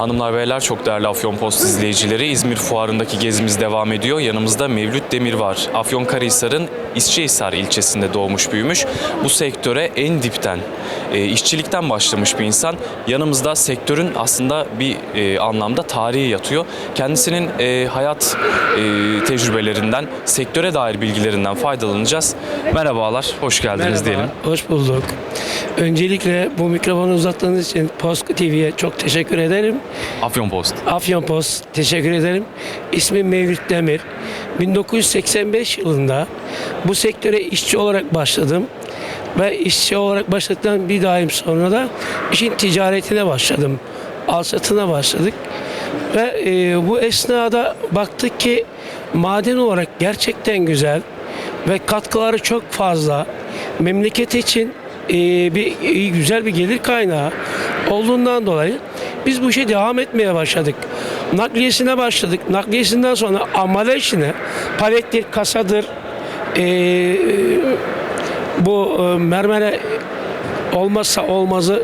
Hanımlar beyler çok değerli Afyon Post izleyicileri İzmir Fuarı'ndaki gezimiz devam ediyor. Yanımızda Mevlüt Demir var. Afyonkarahisar'ın İsçehisar ilçesinde doğmuş büyümüş. Bu sektöre en dipten, e, işçilikten başlamış bir insan. Yanımızda sektörün aslında bir e, anlamda tarihi yatıyor. Kendisinin e, hayat e, tecrübelerinden, sektöre dair bilgilerinden faydalanacağız. Merhabalar, hoş geldiniz Merhaba, diyelim. hoş bulduk. Öncelikle bu mikrofonu uzattığınız için Post TV'ye çok teşekkür ederim. Afyon Post. Afyon Post teşekkür ederim. İsmim Mevlüt Demir. 1985 yılında bu sektöre işçi olarak başladım. Ve işçi olarak başladıktan bir daim sonra da işin ticaretine başladım. Al satına başladık. Ve e, bu esnada baktık ki maden olarak gerçekten güzel ve katkıları çok fazla. Memleket için e, bir e, güzel bir gelir kaynağı olduğundan dolayı biz bu işe devam etmeye başladık. Nakliyesine başladık. Nakliyesinden sonra amale işine palettir, kasadır, e, bu e, mermere olmazsa olmazı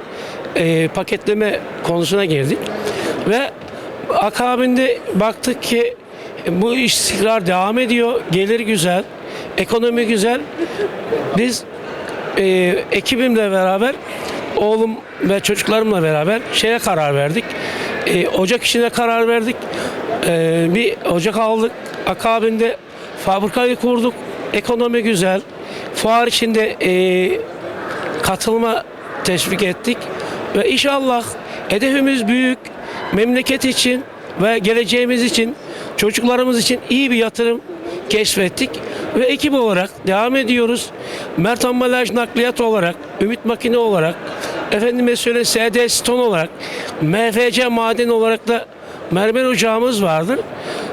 e, paketleme konusuna girdik. Ve akabinde baktık ki bu istikrar devam ediyor. Gelir güzel, ekonomi güzel. Biz e, ekibimle beraber oğlum ve çocuklarımla beraber şeye karar verdik. E, ocak işine karar verdik. E, bir ocak aldık. Akabinde fabrikayı kurduk. Ekonomi güzel. Fuar içinde e, katılma teşvik ettik. Ve inşallah hedefimiz büyük. Memleket için ve geleceğimiz için, çocuklarımız için iyi bir yatırım keşfettik. Ve ekip olarak devam ediyoruz. Mert Ambalaj Nakliyat olarak, Ümit Makine olarak, efendime söyle SD Ston olarak, MFC Maden olarak da mermer ocağımız vardır.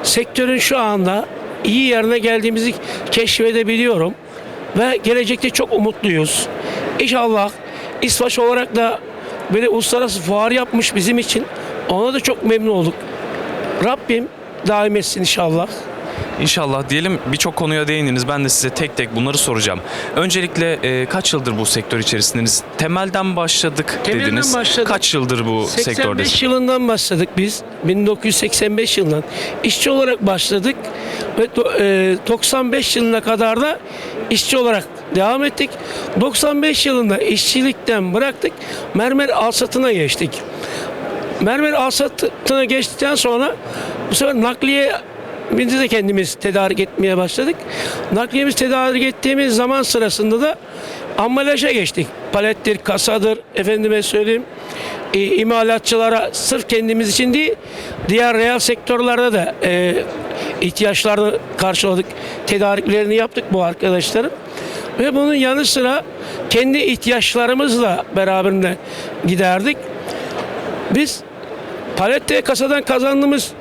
Sektörün şu anda iyi yerine geldiğimizi keşfedebiliyorum. Ve gelecekte çok umutluyuz. İnşallah İsvaç olarak da böyle uluslararası fuar yapmış bizim için. Ona da çok memnun olduk. Rabbim daim etsin inşallah. İnşallah diyelim birçok konuya değindiniz. Ben de size tek tek bunları soracağım. Öncelikle e, kaç yıldır bu sektör içerisindeniz? Temelden başladık Temelden dediniz. başladık. Kaç yıldır bu 85 sektördesiniz? yılından başladık biz. 1985 yılından işçi olarak başladık ve do- e, 95 yılına kadar da işçi olarak devam ettik. 95 yılında işçilikten bıraktık. Mermer alsatına geçtik. Mermer alsatına geçtikten sonra bu sefer nakliye biz de kendimiz tedarik etmeye başladık. Nakliyemiz tedarik ettiğimiz zaman sırasında da ambalaja geçtik. Palettir, kasadır, efendime söyleyeyim e, imalatçılara sırf kendimiz için değil, diğer reel sektörlerde de e, ihtiyaçlarını karşıladık. Tedariklerini yaptık bu arkadaşların. Ve bunun yanı sıra kendi ihtiyaçlarımızla beraberinde giderdik. Biz palette kasadan kazandığımız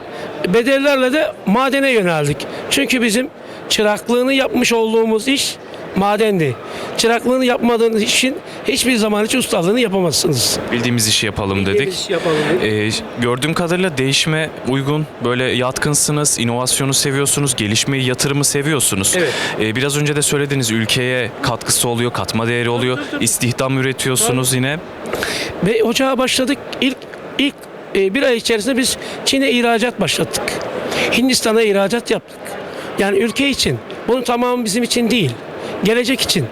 bedellerle de madene yöneldik. Çünkü bizim çıraklığını yapmış olduğumuz iş madendi. Çıraklığını yapmadığınız işin hiçbir zaman hiç ustalığını yapamazsınız. Bildiğimiz işi yapalım dedik. iş yapalım dedik. E, gördüğüm kadarıyla değişime uygun, böyle yatkınsınız, inovasyonu seviyorsunuz, gelişmeyi, yatırımı seviyorsunuz. Evet. E, biraz önce de söylediniz ülkeye katkısı oluyor, katma değeri oluyor, tabii, tabii. istihdam üretiyorsunuz yine. Ve ocağa başladık. İlk ilk e, bir ay içerisinde biz Çin'e ihracat başlattık. Hindistan'a ihracat yaptık. Yani ülke için. Bunun tamamı bizim için değil. Gelecek için.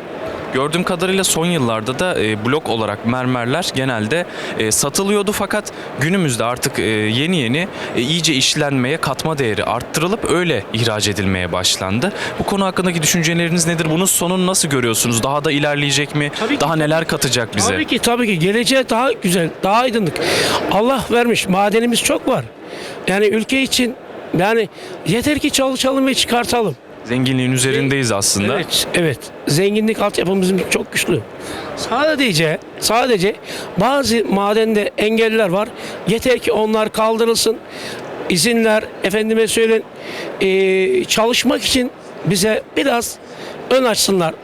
Gördüğüm kadarıyla son yıllarda da e, blok olarak mermerler genelde e, satılıyordu fakat günümüzde artık e, yeni yeni e, iyice işlenmeye, katma değeri arttırılıp öyle ihraç edilmeye başlandı. Bu konu hakkındaki düşünceleriniz nedir? Bunun sonunu nasıl görüyorsunuz? Daha da ilerleyecek mi? Tabii ki. Daha neler katacak bize? Tabii ki tabii ki geleceğe daha güzel, daha aydınlık. Allah vermiş. Madenimiz çok var. Yani ülke için yani yeter ki çalışalım ve çıkartalım. Zenginliğin üzerindeyiz aslında. Evet, evet. Zenginlik altyapımız çok güçlü. Sadece, sadece bazı madende engeller var. Yeter ki onlar kaldırılsın. İzinler, efendime söyleyin, eee, çalışmak için bize biraz ön açsınlar.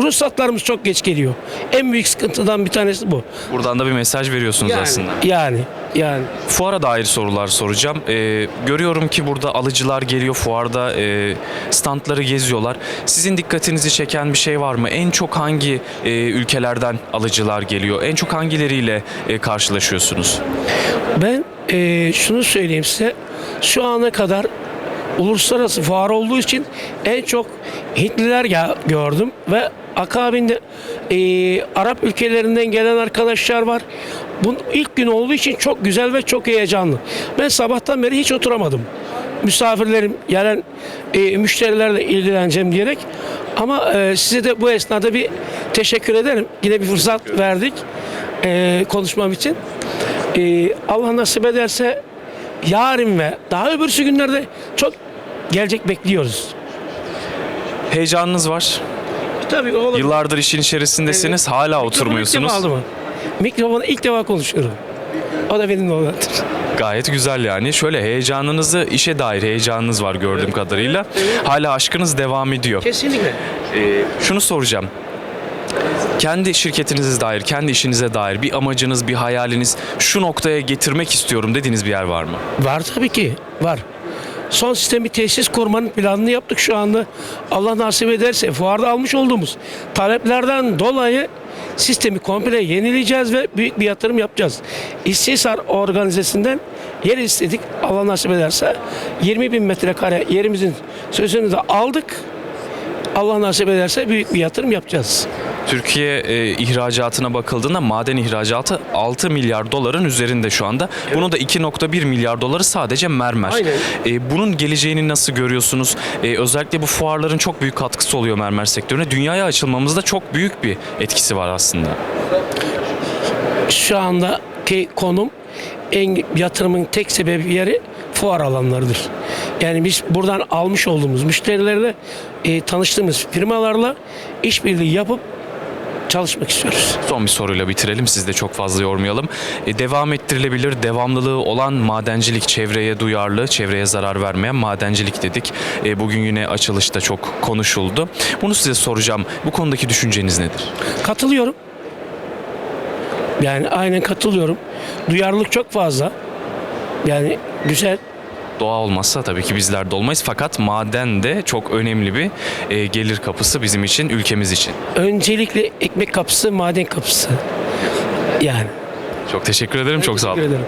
Ruhsatlarımız çok geç geliyor. En büyük sıkıntıdan bir tanesi bu. Buradan da bir mesaj veriyorsunuz Yani, aslında. yani, yani. Fuara dair sorular soracağım. Ee, görüyorum ki burada alıcılar geliyor fuarda e, standları geziyorlar. Sizin dikkatinizi çeken bir şey var mı? En çok hangi e, ülkelerden alıcılar geliyor? En çok hangileriyle e, karşılaşıyorsunuz? Ben eee, şunu söyleyeyim size. Şu ana kadar uluslararası fuar olduğu için en çok Hintliler gördüm ve akabinde eee, Arap ülkelerinden gelen arkadaşlar var. Bunun ilk gün olduğu için çok güzel ve çok heyecanlı. Ben sabahtan beri hiç oturamadım. Misafirlerim, gelen eee, müşterilerle ilgileneceğim diyerek. Ama eee, size de bu esnada bir teşekkür ederim. Yine bir fırsat verdik eee, konuşmam için. Ee, Allah nasip ederse yarın ve daha öbürsü günlerde çok gelecek bekliyoruz. Heyecanınız var. Tabii oğlum. Yıllardır işin içerisindesiniz. Hala oturmuyorsunuz. Mikrofonu ilk defa aldım. Mikrofonu ilk defa konuşuyorum. O da benim olandır. Gayet güzel yani. Şöyle heyecanınızı, işe dair heyecanınız var gördüğüm kadarıyla. Hala aşkınız devam ediyor. Kesinlikle. Şunu soracağım. Kendi şirketinize dair, kendi işinize dair bir amacınız, bir hayaliniz, şu noktaya getirmek istiyorum dediğiniz bir yer var mı? Var tabii ki. Var. Son sistemi tesis kurmanın planını yaptık şu anda. Allah nasip ederse fuarda almış olduğumuz taleplerden dolayı sistemi komple yenileyeceğiz ve büyük bir yatırım yapacağız. İstisar organizesinden yer istedik. Allah nasip ederse 20 bin metrekare yerimizin sözünü de aldık. Allah nasip ederse büyük bir yatırım yapacağız. Türkiye e, ihracatına bakıldığında maden ihracatı 6 milyar doların üzerinde şu anda. Bunun da 2.1 milyar doları sadece mermer. Aynen. E, bunun geleceğini nasıl görüyorsunuz? E, özellikle bu fuarların çok büyük katkısı oluyor mermer sektörüne. Dünyaya açılmamızda çok büyük bir etkisi var aslında. Şu andaki konum en yatırımın tek sebebi yeri fuar alanlarıdır. Yani biz buradan almış olduğumuz müşterilerle e, tanıştığımız firmalarla işbirliği yapıp çalışmak istiyoruz. Son bir soruyla bitirelim. Siz de çok fazla yormayalım. E, devam ettirilebilir, devamlılığı olan madencilik, çevreye duyarlı, çevreye zarar vermeyen madencilik dedik. E, bugün yine açılışta çok konuşuldu. Bunu size soracağım. Bu konudaki düşünceniz nedir? Katılıyorum. Yani aynen katılıyorum. Duyarlılık çok fazla. Yani güzel. Doğa olmazsa tabii ki bizler de olmayız. Fakat maden de çok önemli bir e, gelir kapısı bizim için, ülkemiz için. Öncelikle ekmek kapısı, maden kapısı. Yani. Çok teşekkür ederim. Çok sağ olun. Teşekkür ederim.